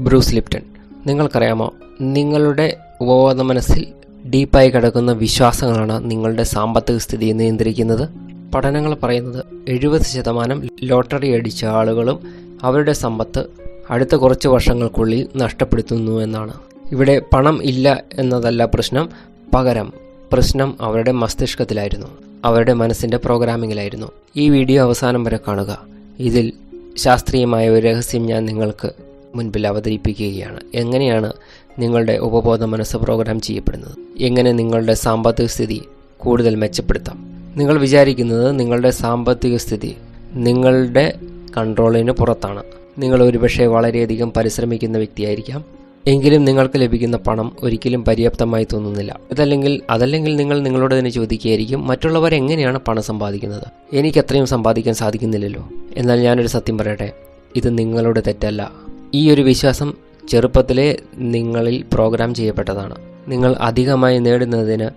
Bruce Lipton. നിങ്ങൾക്കറിയാമോ നിങ്ങളുടെ ഉപബോധ മനസ്സിൽ ഡീപ്പായി കിടക്കുന്ന വിശ്വാസങ്ങളാണ് നിങ്ങളുടെ സാമ്പത്തിക സ്ഥിതി നിയന്ത്രിക്കുന്നത്. പഠനങ്ങൾ പറയുന്നത് എഴുപത് ശതമാനം ലോട്ടറി അടിച്ച ആളുകളും അവരുടെ സമ്പത്ത് അടുത്ത കുറച്ച് വർഷങ്ങൾക്കുള്ളിൽ നഷ്ടപ്പെടുത്തുന്നു എന്നാണ്. ഇവിടെ പണം ഇല്ല എന്നതല്ല പ്രശ്നം പകരം പ്രശ്നം അവരുടെ മസ്തിഷ്കത്തിലായിരുന്നു അവരുടെ മനസ്സിന്റെ പ്രോഗ്രാമിങ്ങിലായിരുന്നു. ഈ വീഡിയോ അവസാനം വരെ കാണുക. ഇതിൽ ശാസ്ത്രീയമായ ഒരു രഹസ്യം ഞാൻ നിങ്ങൾക്ക് മുൻപിൽ അവതരിപ്പിക്കുകയാണ്. എങ്ങനെയാണ് നിങ്ങളുടെ ഉപബോധ മനസ്സ് പ്രോഗ്രാം ചെയ്യപ്പെടുന്നത്? എങ്ങനെ നിങ്ങളുടെ സാമ്പത്തിക സ്ഥിതി കൂടുതൽ മെച്ചപ്പെടുത്താം? നിങ്ങൾ വിചാരിക്കുന്നത് നിങ്ങളുടെ സാമ്പത്തിക സ്ഥിതി നിങ്ങളുടെ കൺട്രോളിന് പുറത്താണ്. നിങ്ങൾ ഒരുപക്ഷെ വളരെയധികം പരിശ്രമിക്കുന്ന വ്യക്തിയായിരിക്കാം. എങ്കിലും നിങ്ങൾക്ക് ലഭിക്കുന്ന പണം ഒരിക്കലും പര്യാപ്തമായി തോന്നുന്നില്ല. അതല്ലെങ്കിൽ അതല്ലെങ്കിൽ നിങ്ങൾ നിങ്ങളോട് തന്നെ ചോദിക്കുകയായിരിക്കും മറ്റുള്ളവർ എങ്ങനെയാണ് പണം സമ്പാദിക്കുന്നത്? എനിക്ക് അത്രയും സമ്പാദിക്കാൻ സാധിക്കുന്നില്ലല്ലോ. എന്നാൽ ഞാനൊരു സത്യം പറയട്ടെ ഇത് നിങ്ങളുടെ തെറ്റല്ല. ഈ ഒരു വിശ്വാസം ചെറുപ്പത്തിലെ നിങ്ങളിൽ പ്രോഗ്രാം ചെയ്യപ്പെട്ടതാണ്. നിങ്ങൾ അധികമായി നേടുന്നതിന്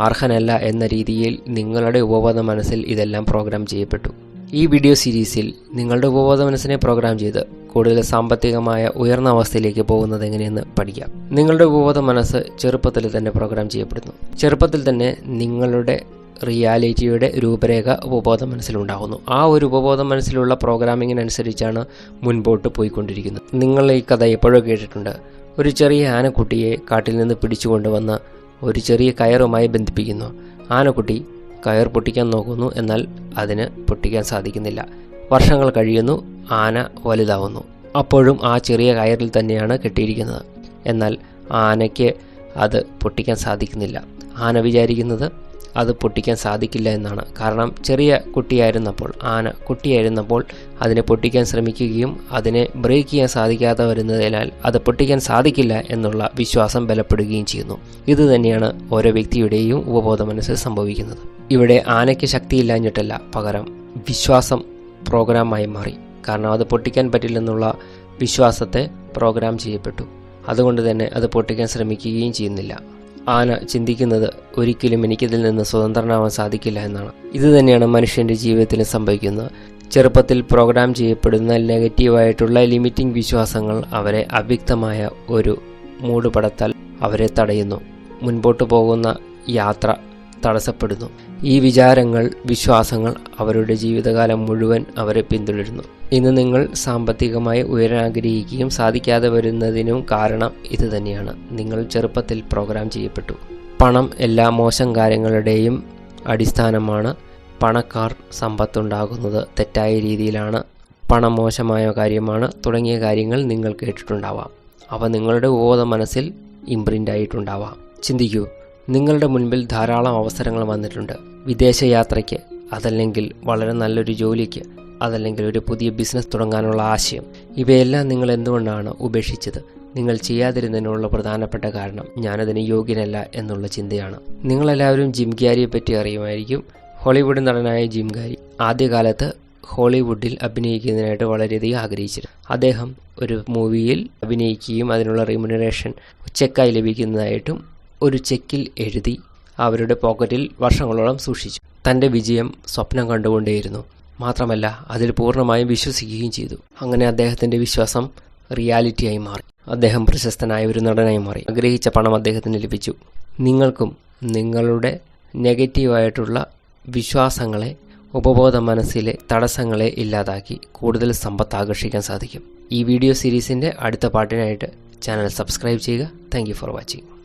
അർഹനല്ല എന്ന രീതിയിൽ നിങ്ങളുടെ ഉപബോധ മനസ്സിൽ ഇതെല്ലാം പ്രോഗ്രാം ചെയ്യപ്പെട്ടു. ഈ വീഡിയോ സീരീസിൽ നിങ്ങളുടെ ഉപബോധ മനസ്സിനെ പ്രോഗ്രാം ചെയ്ത് കൂടുതൽ സാമ്പത്തികമായ ഉയർന്ന അവസ്ഥയിലേക്ക് പോകുന്നത് എങ്ങനെയെന്ന് പഠിക്കാം. നിങ്ങളുടെ ഉപബോധ മനസ്സ് ചെറുപ്പത്തിൽ തന്നെ പ്രോഗ്രാം ചെയ്യപ്പെടുന്നു. ചെറുപ്പത്തിൽ തന്നെ നിങ്ങളുടെ റിയാലിറ്റിയുടെ രൂപരേഖ ഉപബോധ മനസ്സിലുണ്ടാകുന്നു. ആ ഒരു ഉപബോധ മനസ്സിലുള്ള പ്രോഗ്രാമിങ്ങിനനുസരിച്ചാണ് മുൻപോട്ട് പോയിക്കൊണ്ടിരിക്കുന്നത്. നിങ്ങൾ ഈ കഥ എപ്പോഴോ കേട്ടിട്ടുണ്ട്. ഒരു ചെറിയ ആനക്കുട്ടിയെ കാട്ടിൽ നിന്ന് പിടിച്ചുകൊണ്ടുവന്ന് ഒരു ചെറിയ കയറുമായി ബന്ധിപ്പിക്കുന്നു. ആനക്കുട്ടി കയർ പൊട്ടിക്കാൻ നോക്കുന്നു എന്നാൽ അതിന് പൊട്ടിക്കാൻ സാധിക്കുന്നില്ല. വർഷങ്ങൾ കഴിയുന്നു ആന വലുതാവുന്നു. അപ്പോഴും ആ ചെറിയ കയറിൽ തന്നെയാണ് കെട്ടിയിരിക്കുന്നത്. എന്നാൽ ആനയ്ക്ക് അത് പൊട്ടിക്കാൻ സാധിക്കുന്നില്ല. ആന വിചാരിക്കുന്നത് അത് പൊട്ടിക്കാൻ സാധിക്കില്ല എന്നാണ്. കാരണം ചെറിയ കുട്ടിയായിരുന്നപ്പോൾ ആന കുട്ടിയായിരുന്നപ്പോൾ അതിനെ പൊട്ടിക്കാൻ ശ്രമിക്കുകയും അതിനെ ബ്രേക്ക് ചെയ്യാൻ സാധിക്കാതെ വരുന്നതിനാൽ അത് പൊട്ടിക്കാൻ സാധിക്കില്ല എന്നുള്ള വിശ്വാസം ബലപ്പെടുകയും ചെയ്യുന്നു. ഇത് തന്നെയാണ് ഓരോ വ്യക്തിയുടെയും ഉപബോധ മനസ്സിൽ സംഭവിക്കുന്നത്. ഇവിടെ ആനയ്ക്ക് ശക്തിയില്ലാഞ്ഞിട്ടല്ല പകരം വിശ്വാസം പ്രോഗ്രാമായി മാറി. കാരണം അത് പൊട്ടിക്കാൻ പറ്റില്ലെന്നുള്ള വിശ്വാസത്തെ പ്രോഗ്രാം ചെയ്യപ്പെട്ടു. അതുകൊണ്ട് തന്നെ അത് പൊട്ടിക്കാൻ ശ്രമിക്കുകയും ചെയ്യുന്നില്ല. ആന ചിന്തിക്കുന്നത്. ഒരിക്കലും എനിക്കിതിൽ നിന്ന് സ്വതന്ത്രനാവാൻ സാധിക്കില്ല എന്നാണ്. ഇത് തന്നെയാണ് മനുഷ്യന്റെ ജീവിതത്തിൽ സംഭവിക്കുന്നത്. ചെറുപ്പത്തിൽ പ്രോഗ്രാം ചെയ്യപ്പെടുന്ന നെഗറ്റീവായിട്ടുള്ള ലിമിറ്റിംഗ് വിശ്വാസങ്ങൾ അവരെ അവ്യക്തമായ ഒരു മൂടുപടത്താൽ അവരെ തടയുന്നു. മുൻപോട്ട് പോകുന്ന യാത്ര തടസ്സപ്പെടുന്നു. ഈ വിചാരങ്ങൾ വിശ്വാസങ്ങൾ അവരുടെ ജീവിതകാലം മുഴുവൻ അവരെ പിന്തുടരുന്നു. ഇന്ന് നിങ്ങൾ സാമ്പത്തികമായി ഉയരാൻ ആഗ്രഹിക്കുകയും സാധിക്കാതെ വരുന്നതിനും കാരണം ഇത് തന്നെയാണ്. നിങ്ങൾ ചെറുപ്പത്തിൽ പ്രോഗ്രാം ചെയ്യപ്പെട്ടു. പണം എല്ലാ മോശം കാര്യങ്ങളുടെയും അടിസ്ഥാനമാണ്. പണക്കാർ സമ്പത്തുണ്ടാകുന്നത് തെറ്റായ രീതിയിലാണ്. പണം മോശമായ കാര്യമാണ് തുടങ്ങിയ കാര്യങ്ങൾ നിങ്ങൾ കേട്ടിട്ടുണ്ടാവാം. അവ നിങ്ങളുടെ ബോധ മനസ്സിൽ ഇംപ്രിന്റ് ആയിട്ടുണ്ടാവാം. ചിന്തിക്കൂ നിങ്ങളുടെ മുൻപിൽ ധാരാളം അവസരങ്ങൾ വന്നിട്ടുണ്ട്. വിദേശയാത്രയ്ക്ക് അതല്ലെങ്കിൽ വളരെ നല്ലൊരു ജോലിക്ക് അതല്ലെങ്കിൽ ഒരു പുതിയ ബിസിനസ് തുടങ്ങാനുള്ള ആശയം. ഇവയെല്ലാം നിങ്ങൾ എന്തുകൊണ്ടാണ് ഉപേക്ഷിച്ചത്? നിങ്ങൾ ചെയ്യാതിരുന്നതിനുള്ള പ്രധാനപ്പെട്ട കാരണം ഞാനതിന് യോഗ്യനല്ല എന്നുള്ള ചിന്തയാണ്. നിങ്ങളെല്ലാവരും ജിം ക്യാരിയെ പറ്റി അറിയുമായിരിക്കും. ഹോളിവുഡ് നടനായ ജിം ക്യാരി ആദ്യകാലത്ത് ഹോളിവുഡിൽ അഭിനയിക്കുന്നതിനായിട്ട് വളരെയധികം ആഗ്രഹിച്ചിരുന്നു. അദ്ദേഹം ഒരു മൂവിയിൽ അഭിനയിക്കുകയും അതിനുള്ള റിമുനറേഷൻ ചെക്കായി ലഭിക്കുന്നതായിട്ടും ഒരു ചെക്കിൽ എഴുതി അവരുടെ പോക്കറ്റിൽ വർഷങ്ങളോളം സൂക്ഷിച്ചു. തന്റെ വിജയം സ്വപ്നം കണ്ടുകൊണ്ടേയിരുന്നു. മാത്രമല്ല അതിൽ പൂർണമായും വിശ്വസിക്കുകയും ചെയ്തു. അങ്ങനെ അദ്ദേഹത്തിന്റെ വിശ്വാസം റിയാലിറ്റിയായി മാറി. അദ്ദേഹം പ്രശസ്തനായ ഒരു നടനായി മാറി. ആഗ്രഹിച്ച പണം അദ്ദേഹത്തിന് ലഭിച്ചു. നിങ്ങൾക്കും നിങ്ങളുടെ നെഗറ്റീവായിട്ടുള്ള വിശ്വാസങ്ങളെ ഉപബോധ മനസ്സിലെ തടസ്സങ്ങളെ ഇല്ലാതാക്കി കൂടുതൽ സമ്പത്ത് ആകർഷിക്കാൻ സാധിക്കും. ഈ വീഡിയോ സീരീസിന്റെ അടുത്ത പാട്ടിനായിട്ട് ചാനൽ സബ്സ്ക്രൈബ് ചെയ്യുക. Thank for watching.